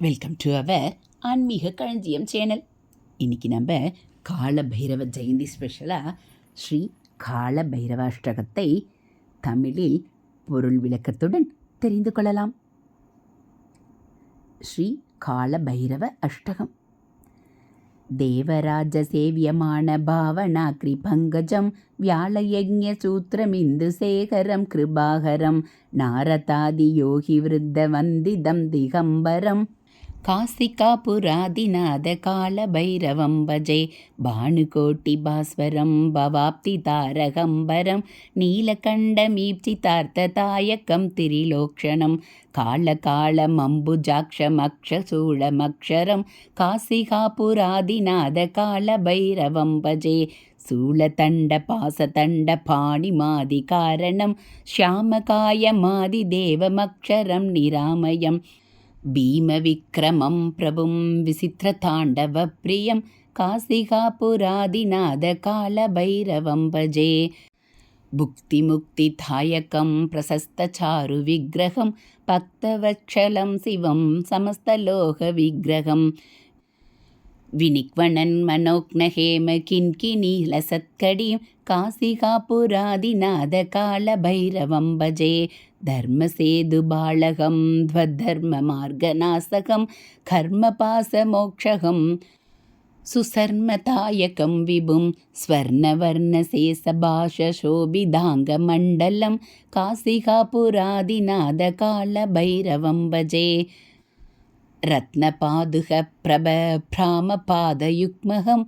Welcome to our ஆன்மீக களஞ்சியம் channel இன்றைக்கி நம்ம கால பைரவ ஜெயந்தி ஸ்பெஷலாக ஸ்ரீ கால பைரவாஷ்டகத்தை தமிழில் பொருள் விளக்கத்துடன் தெரிந்து கொள்ளலாம். ஸ்ரீ கால பைரவ அஷ்டகம். தேவராஜ சேவியமான பாவனாக்ரி பங்கஜம் சூத்திரம் சூத்திரமிந்து சேகரம் கிருபாகரம் நாரதாதி யோகி விருத்த வந்திதம் திகம்பரம் காசிகா புராதிநாத கால பைரவம் பஜே பானுகோட்டி பாஸ்வரம் பவாப்தி தாரகம்பரம் நீலகண்டமீப்சிதார்த்ததாயக்கம் திரிலோக்ஷணம் காலகாலம் அம்புஜாட்சமக்ஷசூளமக்ஷரம் காசிகா भीमविक्रमं प्रभुं विचित्रताण्डवप्रियं कासिकापुरादिनादकालभैरवं भजे भुक्तिमुक्तिधायकं प्रशस्तचारुविग्रहं भक्तवक्षलं शिवं समस्तलोकविग्रहम् समस्तलोकविग्रहं विनिक्वणन् मनोज्ञहेम किङ्किनीलसत्कडीं काशिकापुरादिनाथकालभैरवं भजे धर्मसेतुबालकं ध्वधर्ममार्गनाशकं कर्मपासमोक्षकं सुसर्मदायकं विभुं स्वर्णवर्णशेषभाषशोभिदाङ्गमण्डलं काशिकापुरादिनाथकालभैरवं भजे रत्नपादुकप्रभभ्रामपादयुग्महं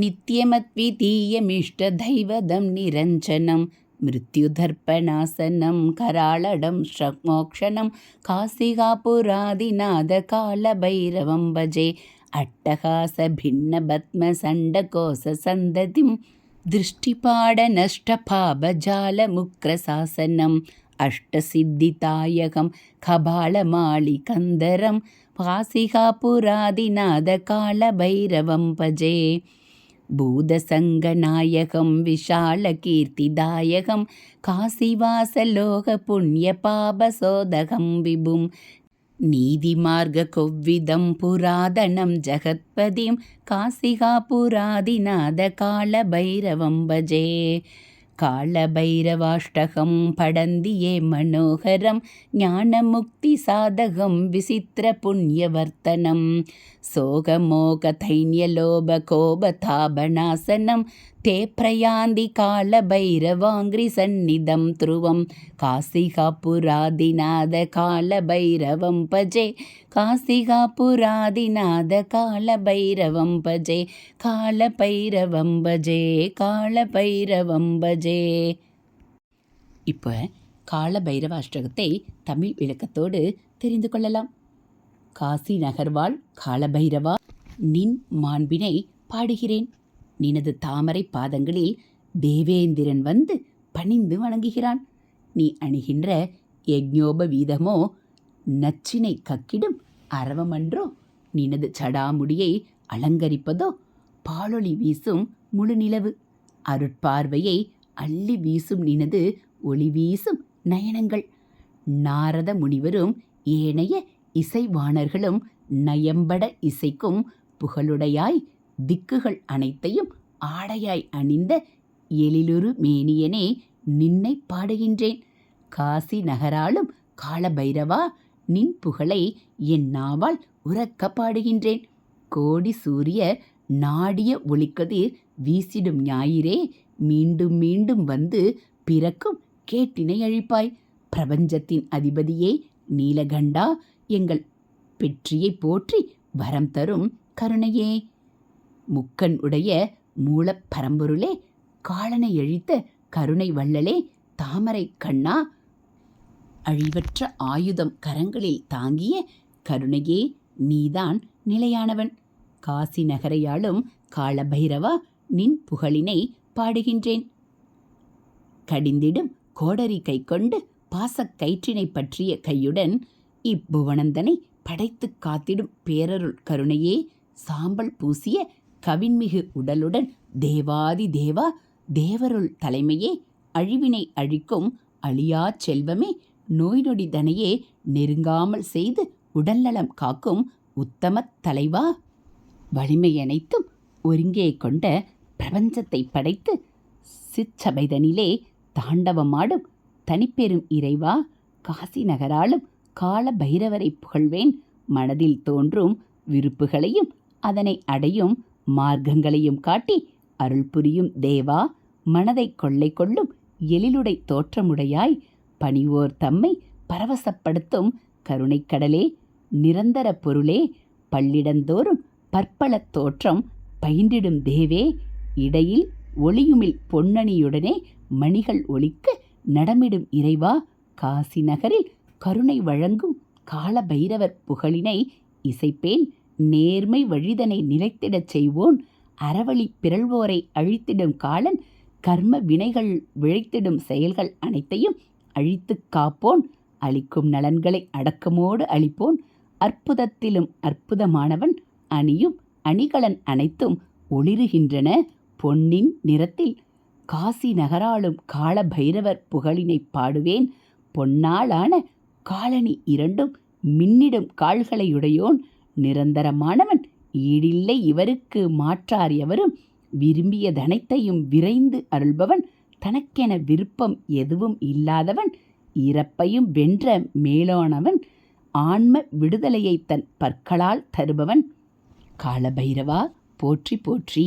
नित्यमद्वितीयमिष्टदैवदं निरञ्जनं मृत्युदर्पणासनं कराळडं श्रमोक्षणं काशिकापुरादिनाथकालभैरवं भजे अट्टहासभिन्नपद्मसण्डकोससन्दतिं दृष्टिपाडनष्टपापजालमुक्रशासनम् अष्टसिद्धितायकं कपालमालिकन्दरं काशिकापुरादिनाथकालभैरवं भजे भूतसङ्गनायकं विशालकीर्तिदायकं काशीवासलोकपुण्यपापसोदकं विभुं नीतिमार्गकोविदं पुरातनं जगत्पदिं काशिकापुरादिनाथकालभैरवं भजे कालभैरवाष्टकं पडन्दिये मनोहरं ज्ञानमुक्तिसाधकं विचित्रपुण्यवर्तनं सोगमोकथैन्यलोभकोपतापनासनं ते प्रयान्ति कालभैरवाङ्घ्रिसन्निधं ध्रुवं कासिकापुरादिनादकालभैरवं भजे कासिकापुरादिनादकालभैरवं भजे कालभैरवं भजे कालभैरवं भजे பஜே இப்போ காலபைரவ அஷ்டகத்தை தமிழ் விளக்கத்தோடு தெரிந்து கொள்ளலாம். காசி நகர்வாள் காலபைரவா நின் மாண்பினை பாடுகிறேன். நினது தாமரை பாதங்களில் தேவேந்திரன் வந்து பணிந்து வணங்குகிறான். நீ அணுகின்ற யஜ்ஞோப வீதமோ நச்சினை கக்கிடும் அரவமன்றோ நினது சடாமுடியை அலங்கரிப்பதோ பாலொளி வீசும் முழு நிலவு அருட்பார்வையை அள்ளி வீசும் நினது ஒளி வீசும் நயனங்கள். நாரத முனிவரும் ஏனைய இசைவாணர்களும் நயம்பட இசைக்கும் புகழுடையாய் திக்குகள் அனைத்தையும் ஆடையாய் அணிந்த எழிலுரு மேனியனே நின்னை பாடுகின்றேன். காசி நகராலும் காலபைரவா நின் புகழை என் நாவால் உறக்க பாடுகின்றேன். கோடி சூரிய நாடிய ஒளிக்கதிர் வீசிடும் ஞாயிறே மீண்டும் மீண்டும் வந்து பிறக்கும் கேட்டினை அழிப்பாய். பிரபஞ்சத்தின் அதிபதியே நீலகண்டா எங்கள் பெற்றியை போற்றி வரம் தரும் கருணையே. முக்கன் உடைய மூலப் பரம்பொருளே காலனை அழித்த கருணை வள்ளலே தாமரை கண்ணா. அழிவற்ற ஆயுதம் கரங்களில் தாங்கிய கருணையே நீதான் நிலையானவன். காசி நகரையாளும் காலபைரவா நின் புகழினை பாடுகின்றேன். கடிந்திடும் கோடரி கை கொண்டு பாசக் கயிற்றினை பற்றிய கையுடன் இப்புவனந்தனை படைத்து காத்திடும் பேரருள் கருணையே சாம்பல் பூசிய கவின்மிகு உடலுடன் தேவாதி தேவா தேவருள் தலைமையே அழிவினை அழிக்கும் அழியாச் செல்வமே நோய் நொடி தனையே நெருங்காமல் செய்து உடல்நலம் காக்கும் உத்தமத் தலைவா. வலிமையனைத்தும் ஒருங்கே கொண்ட பிரபஞ்சத்தை படைத்து சிற்சபைதனிலே தாண்டவமாடும் தனிப்பெரும் இறைவா காசி நகராலும் கால பைரவரை புகழ்வேன். மனதில் தோன்றும் விருப்புகளையும் அதனை அடையும் மார்க்கங்களையும் காட்டி அருள் புரியும் தேவா மனதை கொள்ளை கொள்ளும் எழிலுடை தோற்றமுடையாய் பணிவோர் தம்மை பரவசப்படுத்தும் கருணைக்கடலே நிரந்தர பொருளே பள்ளிடந்தோறும் பற்பல தோற்றம் பயின்றிடும் தேவே இடையில் ஒளியுமில் பொன்னணியுடனே மணிகள் ஒழிக்க நடமிடும் இறைவா காசி நகரில் கருணை வழங்கும் கால பைரவர் புகழினை இசைப்பேன் நேர்மை வழிதனை நிலைத்திடச் செய்வோன் அறவழி பிறழ்வோரை அழித்திடும் காலன் கர்ம வினைகள் விழைத்திடும் செயல்கள் அனைத்தையும் அழித்துக் காப்போன் அளிக்கும் நலன்களை அடக்கமோடு அளிப்போன் அற்புதத்திலும் அற்புதமானவன் அணியும் அணிகலன் அனைத்தும் ஒளிருகின்றன. பொன்னின் நிறத்தில் காசி நகராளும் கால பைரவர் புகழினை பாடுவேன். பொன்னாளான காலனி இரண்டும் மின்னிடும் கால்களையுடையோன். நிரந்தரமானவன் ஈடில்லை இவருக்கு மாற்றார் எவரும். விரும்பியதனைத்தையும் விரைந்து அருள்பவன் தனக்கென விருப்பம் எதுவும் இல்லாதவன். இறப்பையும் வென்ற மேலோனவன் ஆன்ம விடுதலையை தன் பற்களால் தருபவன். காலபைரவா போற்றி போற்றி.